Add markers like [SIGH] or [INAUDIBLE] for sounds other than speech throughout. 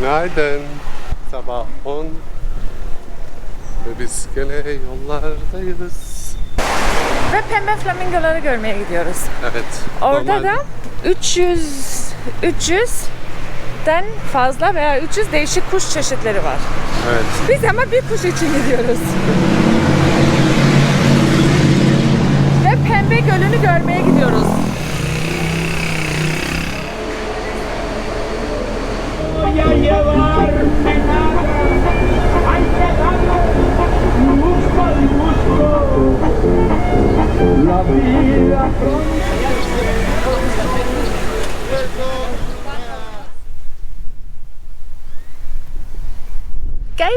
Günaydın. Sabah 10. Ve biz gene yollardayız. Ve pembe flamingoları görmeye gidiyoruz. Evet. Orada normalde- da 300 300'den fazla veya 300 değişik kuş çeşitleri var. Evet. Biz ama bir kuş için gidiyoruz. Ve pembe gölünü görmeye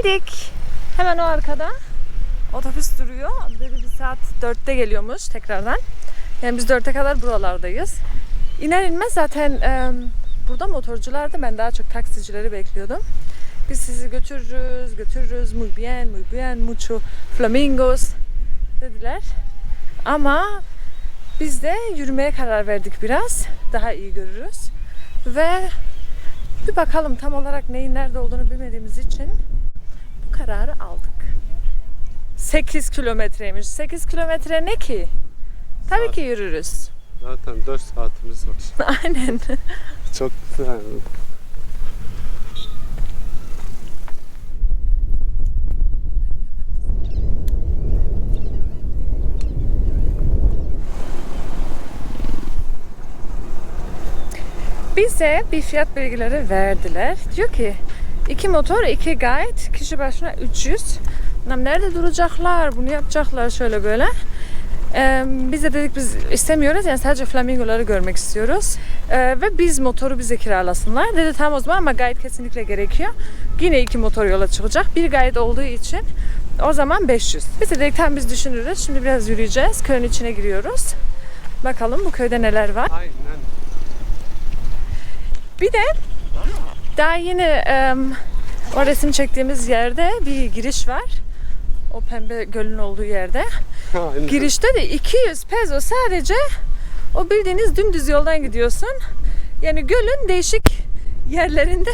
Geldik. Hemen o arkada. Otobüs duruyor. Dedi bir saat 4'te geliyormuş tekrardan. Yani biz 4'e kadar buralardayız. İner inmez zaten e, burada motorculardı. Ben daha çok taksicileri bekliyordum. Biz sizi götürürüz, götürürüz. Muy bien, muy bien, mucho flamingos dediler. Ama biz de yürümeye karar verdik biraz. Daha iyi görürüz. Ve bir bakalım tam olarak neyin nerede olduğunu bilmediğimiz için kararı aldık. 8 kilometreymiş. 8 kilometre ne ki? Tabii Saat. ki yürürüz. Zaten 4 saatimiz var. [LAUGHS] Aynen. Çok güzel. Bize bir fiyat bilgileri verdiler. Diyor ki iki motor, iki guide, kişi başına 300. Lan nerede duracaklar, bunu yapacaklar şöyle böyle. Ee, biz de dedik biz istemiyoruz yani sadece flamingoları görmek istiyoruz. Ee, ve biz motoru bize kiralasınlar. Dedi tamam o zaman ama guide kesinlikle gerekiyor. Yine iki motor yola çıkacak. Bir guide olduğu için o zaman 500. Biz de dedik tamam biz düşünürüz. Şimdi biraz yürüyeceğiz. Köyün içine giriyoruz. Bakalım bu köyde neler var. Aynen. Bir de daha yeni em, o resim çektiğimiz yerde bir giriş var. O pembe gölün olduğu yerde. [LAUGHS] Girişte de 200 peso sadece o bildiğiniz dümdüz yoldan gidiyorsun. Yani gölün değişik yerlerinde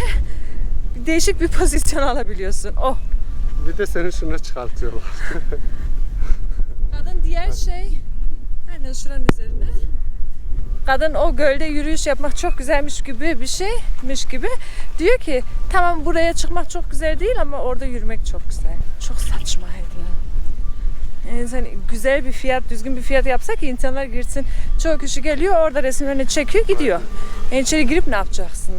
[LAUGHS] değişik bir pozisyon alabiliyorsun. Oh. Bir de seni şuna çıkartıyorlar. Kadın diğer şey aynen şuranın üzerinde. Kadın o gölde yürüyüş yapmak çok güzelmiş gibi bir şeymiş gibi diyor ki tamam buraya çıkmak çok güzel değil ama orada yürümek çok güzel. Çok saçmaydı ya. Yani sen güzel bir fiyat, düzgün bir fiyat yapsak ki insanlar girsin. Çoğu kişi geliyor orada resimlerini çekiyor gidiyor. Yani içeri girip ne yapacaksın?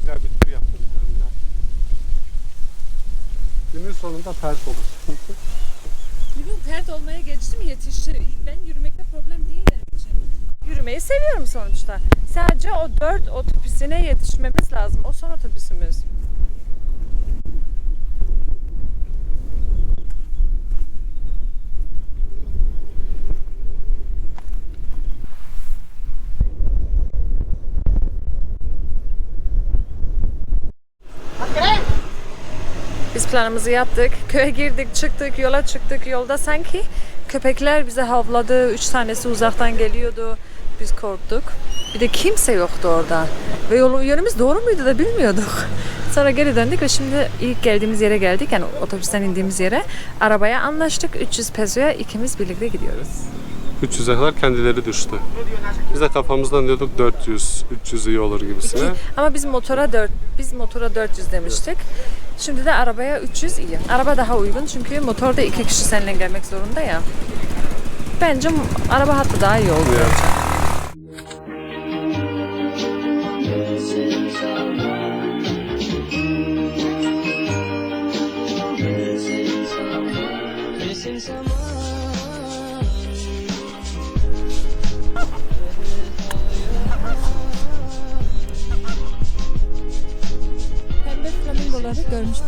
Güzel bir tur yaptıracağım ya. Günün sonunda pert olur. Yürüyün pert olmaya geçtim yetişti. Ben yürümekte problem değil benim için. Yürümeyi seviyorum sonuçta. Sadece o dört otobüsüne yetişmemiz lazım. O son otobüsümüz. Biz planımızı yaptık. Köye girdik, çıktık, yola çıktık. Yolda sanki köpekler bize havladı. Üç tanesi uzaktan geliyordu. Biz korktuk. Bir de kimse yoktu orada. Ve yolu, yönümüz doğru muydu da bilmiyorduk. [LAUGHS] Sonra geri döndük ve şimdi ilk geldiğimiz yere geldik. Yani otobüsten indiğimiz yere. Arabaya anlaştık. 300 pesoya ikimiz birlikte gidiyoruz. 300'e kadar kendileri düştü. Biz de kafamızdan diyorduk 400, 300 iyi olur gibisine. İki. Ama biz motora 4 biz motora 400 demiştik. Şimdi de arabaya 300 iyi. Araba daha uygun çünkü motorda iki kişi seninle gelmek zorunda ya. Bence araba hattı daha iyi oldu. Ya.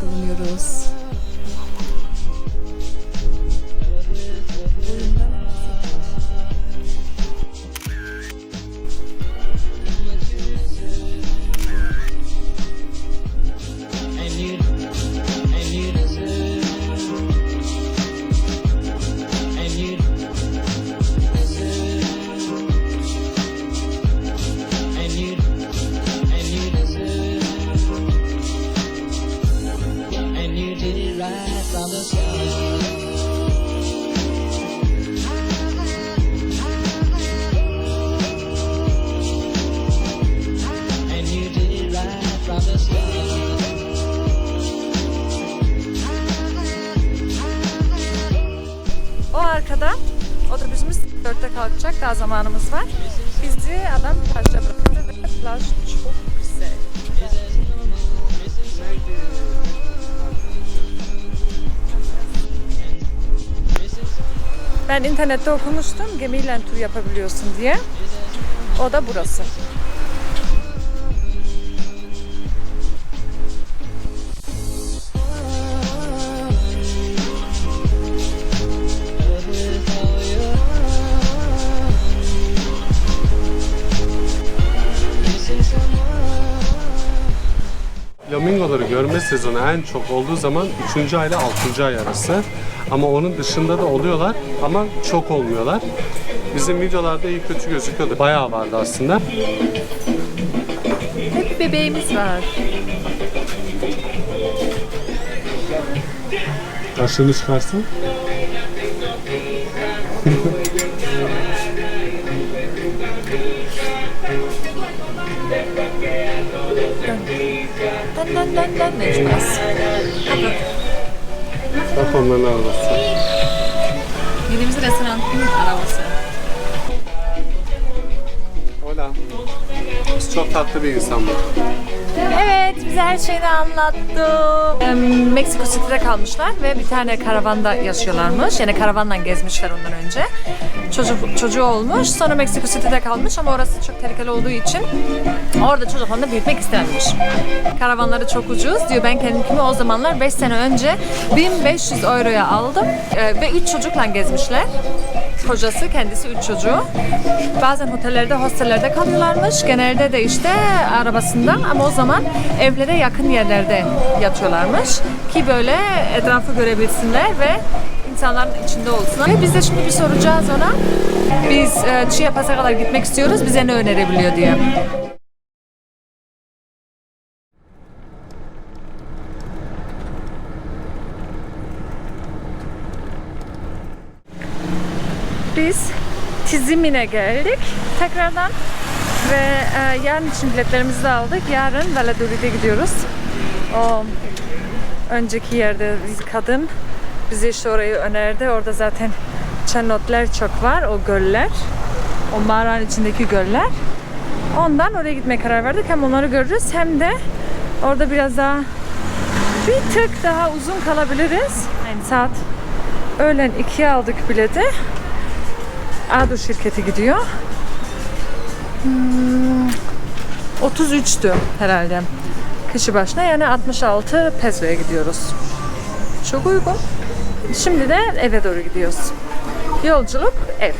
Bulunuyoruz. 4'te kalkacak. Daha zamanımız var. Bizi adam plajda bırakıyor ve plaj çok güzel. Ben internette okumuştum gemiyle tur yapabiliyorsun diye. O da burası. Flamingoları görme sezonu en çok olduğu zaman 3. ay ile 6. ay arası. Ama onun dışında da oluyorlar ama çok olmuyorlar. Bizim videolarda iyi kötü gözüküyordu. Bayağı vardı aslında. Hep bebeğimiz var. Kaşını çıkarsın. [LAUGHS] Dön dön dön dön Necmez. Bak onların arabası. Yediğimiz restoranın arabası. Çok tatlı bir insan bu. Evet, bize her şeyini anlattı. Em, Meksiko City'de kalmışlar ve bir tane karavanda yaşıyorlarmış. Yani karavanla gezmişler ondan önce. Çocuk, çocuğu olmuş, sonra Meksiko City'de kalmış ama orası çok tehlikeli olduğu için orada çocuklarını büyütmek istememiş. Karavanları çok ucuz diyor. Ben kendimi o zamanlar 5 sene önce 1500 euroya aldım Ee, ve 3 çocukla gezmişler. Kocası, kendisi 3 çocuğu. Bazen otellerde, hostellerde kalıyorlarmış. Genelde de işte arabasında ama o zaman evlere yakın yerlerde yatıyorlarmış. Ki böyle etrafı görebilsinler ve insanların içinde olsunlar. Ve biz de şimdi bir soracağız ona. Biz e, Chiapas'a kadar gitmek istiyoruz. Bize ne önerebiliyor diye. Biz Tizimin'e geldik tekrardan ve e, yarın için biletlerimizi de aldık. Yarın Valladolid'e gidiyoruz. O önceki yerde kadın bize işte orayı önerdi. Orada zaten cennotlar çok var, o göller. O mağaranın içindeki göller. Ondan oraya gitmeye karar verdik. Hem onları görürüz hem de orada biraz daha bir tık daha uzun kalabiliriz. Yani saat öğlen 2'ye aldık bileti. Ado şirketi gidiyor. Hmm, 33'tü herhalde. Kişi başına yani 66 pesoya gidiyoruz. Çok uygun. Şimdi de eve doğru gidiyoruz. Yolculuk ev.